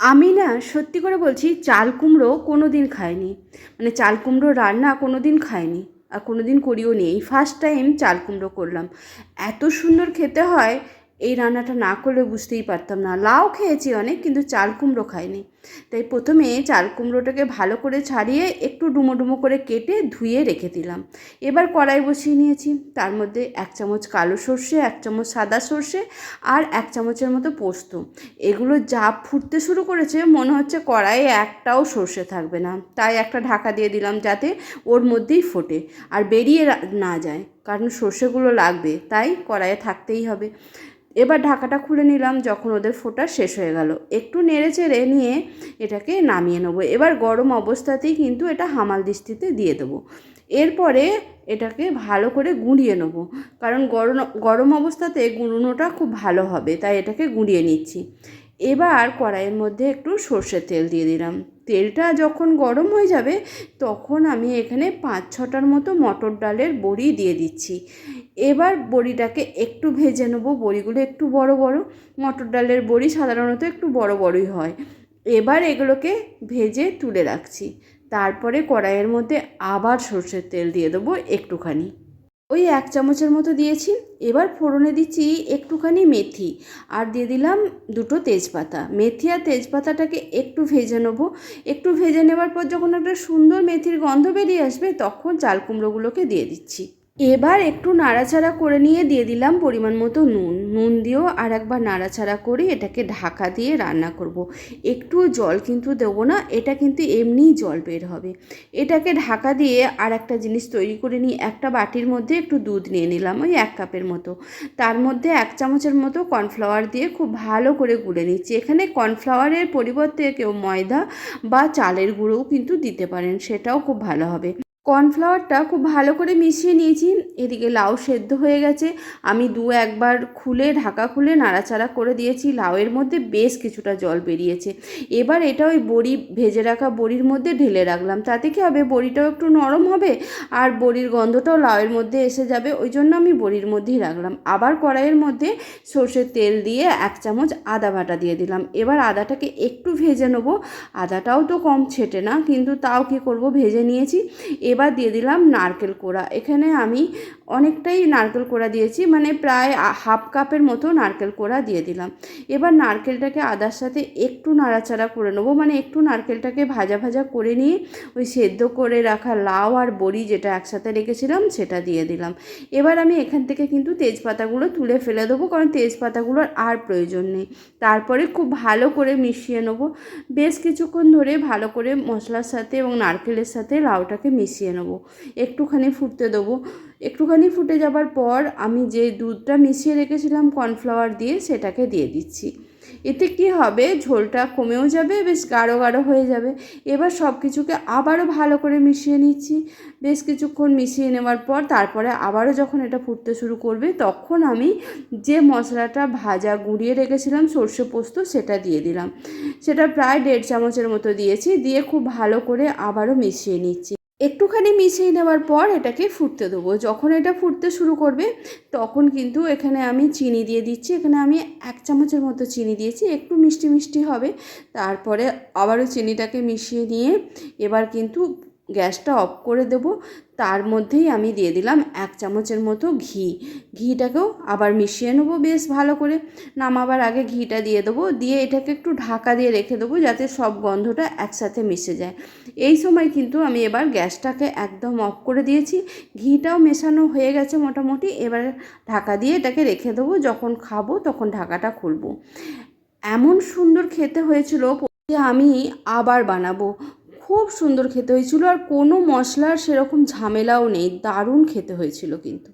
আমি না সত্যি করে বলছি চাল কুমড়ো কোনো দিন খাইনি। মানে চাল কুমড়ো রান্না কোনো দিন খাইনি। আর কোনো দিন করিও নি। এই ফার্স্ট টাইম চাল কুমড়ো করলাম। এত সুন্দর খেতে হয় এই রান্নাটা না করলে বুঝতেই পারতাম না। লাউ খেয়েছি অনেক, কিন্তু চাল কুমড়ো খাইনি। তাই প্রথমে চাল কুমড়োটাকে ভালো করে ছাড়িয়ে একটু ডুমো ডুমো করে কেটে ধুয়ে রেখে দিলাম। এবার কড়াই বসিয়ে নিয়েছি। তার মধ্যে এক চামচ কালো সর্ষে, এক চামচ সাদা সর্ষে আর এক চামচের মতো পোস্ত। এগুলো যা ফুটতে শুরু করেছে, মনে হচ্ছে কড়াইয়ে একটাও সর্ষে থাকবে না। তাই একটা ঢাকা দিয়ে দিলাম যাতে ওর মধ্যেই ফোটে আর বেরিয়ে না যায়। কারণ সর্ষেগুলো লাগবে, তাই কড়াইয়ে থাকতেই হবে। এবার ঢাকাটা খুলে নিলাম যখন ওদের ফোটা শেষ হয়ে গেল। একটু নেড়ে চেড়ে নিয়ে এটাকে নামিয়ে নেব। এবার গরম অবস্থাতেই কিন্তু এটা হামাল দিস্তিতে দিয়ে দেবো। এরপরে এটাকে ভালো করে গুঁড়িয়ে নেব। কারণ গরম গরম অবস্থাতে গুঁড়োনোটা খুব ভালো হবে, তাই এটাকে গুঁড়িয়ে নিচ্ছি। এবার কড়াইয়ের মধ্যে একটু সর্ষের তেল দিয়ে দিলাম। তেলটা যখন গরম হয়ে যাবে, তখন আমি এখানে পাঁচ ছটার মতো মটর ডালের বড়ি দিয়ে দিচ্ছি। এবার বড়িটাকে একটু ভেজে নেব। বড়িগুলো একটু বড় বড়। মটর ডালের বড়ি সাধারণত একটু বড় বড়ই হয়। এবার এগুলোকে ভেজে তুলে রাখছি। তারপরে কড়াইয়ের মধ্যে আবার সর্ষের তেল দিয়ে দেবো একটুখানি। ওই এক চামচের মতো দিয়েছি। এবার ফোড়নে দিচ্ছি একটুখানি মেথি। আর দিয়ে দিলাম দুটো তেজপাতা। মেথি আর তেজপাতাটাকে একটু ভেজে নেব। একটু ভেজে নেবার পর যখন একটা সুন্দর মেথির গন্ধ বেরিয়ে আসবে, তখন চাল কুমড়োগুলোকে দিয়ে দিচ্ছি। এবার একটু নাড়াচাড়া করে নিয়ে দিয়ে দিলাম পরিমাণ মতো নুন। নুন দিয়েও আর একবার নাড়াচাড়া করে এটাকে ঢাকা দিয়ে রান্না করব। একটু জল কিন্তু দেবো না, এটা কিন্তু এমনিই জল বের হবে। এটাকে ঢাকা দিয়ে আর একটা জিনিস তৈরি করে নিই একটা বাটির মধ্যে একটু দুধ নিয়ে নিলাম, ওই এক কাপের মতো। তার মধ্যে এক চামচের মতো কর্নফ্লাওয়ার দিয়ে খুব ভালো করে গুলে নিচ্ছি। এখানে কর্নফ্লাওয়ারের পরিবর্তে কেউ ময়দা বা চালের গুঁড়োও কিন্তু দিতে পারেন, সেটাও খুব ভালো হবে। কর্নফ্লাওয়ারটা খুব ভালো করে মিশিয়ে নিয়েছি। এদিকে লাউ সেদ্ধ হয়ে গেছে। আমি দু একবার খুলে, ঢাকা খুলে নাড়াচাড়া করে দিয়েছি। লাউয়ের মধ্যে বেশ কিছুটা জল বেরিয়েছে। এবার এটা ওই বড়ি, ভেজে রাখা বড়ির মধ্যে ঢেলে রাখলাম। তাতে কি হবে? বড়িটাও একটু নরম হবে আর বড়ির গন্ধটাও লাউয়ের মধ্যে এসে যাবে। ওই জন্য আমি বড়ির মধ্যেই রাখলাম। আবার কড়াইয়ের মধ্যে সর্ষের তেল দিয়ে এক চামচ আদা বাটা দিয়ে দিলাম। এবার আদাটাকে একটু ভেজে নেব। আদাটাও তো কম ছেটে না, কিন্তু তাও কি করব? ভেজে নিয়েছি। এবার দিয়ে দিলাম নারকেল কোড়া। এখানে আমি অনেকটাই নারকেল কোড়া দিয়েছি মানে প্রায় হাফ কাপের মতো নারকেল কোড়া দিয়ে দিলাম। এবার নারকেলটাকে আদার সাথে একটু নাড়াচাড়া করে নেব মানে একটু নারকেলটাকে ভাজা ভাজা করে নিয়ে ওই সেদ্ধ করে রাখা লাউ আর বড়ি যেটা একসাথে রেখেছিলাম সেটা দিয়ে দিলাম। এবার আমি এখান থেকে কিন্তু তেজপাতাগুলো তুলে ফেলে দেবো, কারণ তেজপাতাগুলোর আর প্রয়োজন নেই। তারপরে খুব ভালো করে মিশিয়ে নেব। বেশ কিছুক্ষণ ধরে ভালো করে মশলার সাথে এবং নারকেলের সাথে লাউটাকে মিশিয়ে নেব। একটুখানি ফুটতে দেবো। একটুখানি ফুটে যাবার পর আমি যে দুধটা মিশিয়ে রেখেছিলাম কর্নফ্লাওয়ার দিয়ে সেটাকে দিয়ে দিচ্ছি। এতে কি হবে? ঝোলটা কমেও যাবে, বেশ গাঢ় গাঢ় হয়ে যাবে। এবার সব কিছুকে আবারও ভালো করে মিশিয়ে নিচ্ছি। বেশ কিছুক্ষণ মিশিয়ে নেওয়ার পর তারপরে আবারও যখন এটা ফুটতে শুরু করবে, তখন আমি যে মশলাটা ভাজা গুঁড়িয়ে রেখেছিলাম সর্ষে পোস্ত সেটা দিয়ে দিলাম। সেটা প্রায় দেড় চামচের মতো দিয়েছি। দিয়ে খুব ভালো করে আবারও মিশিয়ে নিচ্ছি। একটুখানি মিশিয়ে নেওয়ার পর এটাকে ফুটতে দেবো। যখন এটা ফুটতে শুরু করবে, তখন কিন্তু এখানে আমি চিনি দিয়ে দিচ্ছি। এখানে আমি এক চামচের মতো চিনি দিয়েছি। একটু মিষ্টি মিষ্টি হবে। তারপরে আবারও চিনিটাকে মিশিয়ে নিয়ে এবার কিন্তু গ্যাসটা অফ করে দেব। তার মধ্যেই আমি দিয়ে দিলাম এক চামচের মতো ঘি। ঘিটাকেও আবার মিশিয়ে নেব বেশ ভালো করে। নামাবার আগে ঘিটা দিয়ে দেবো। দিয়ে এটাকে একটু ঢাকা দিয়ে রেখে দেবো যাতে সব গন্ধটা একসাথে মিশে যায়। এই সময় কিন্তু আমি এবার গ্যাসটাকে একদম অফ করে দিয়েছি। ঘিটাও মেশানো হয়ে গেছে মোটামুটি। এবার ঢাকা দিয়ে এটাকে রেখে দেবো। যখন খাব তখন ঢাকাটা খুলবো। এমন সুন্দর খেতে হয়েছিল আমি আবার বানাবো। খুব সুন্দর খেতে হয়েছিল আর কোনো মশলার সেরকম ঝামেলাও নেই দারুণ খেতে হয়েছিল কিন্তু।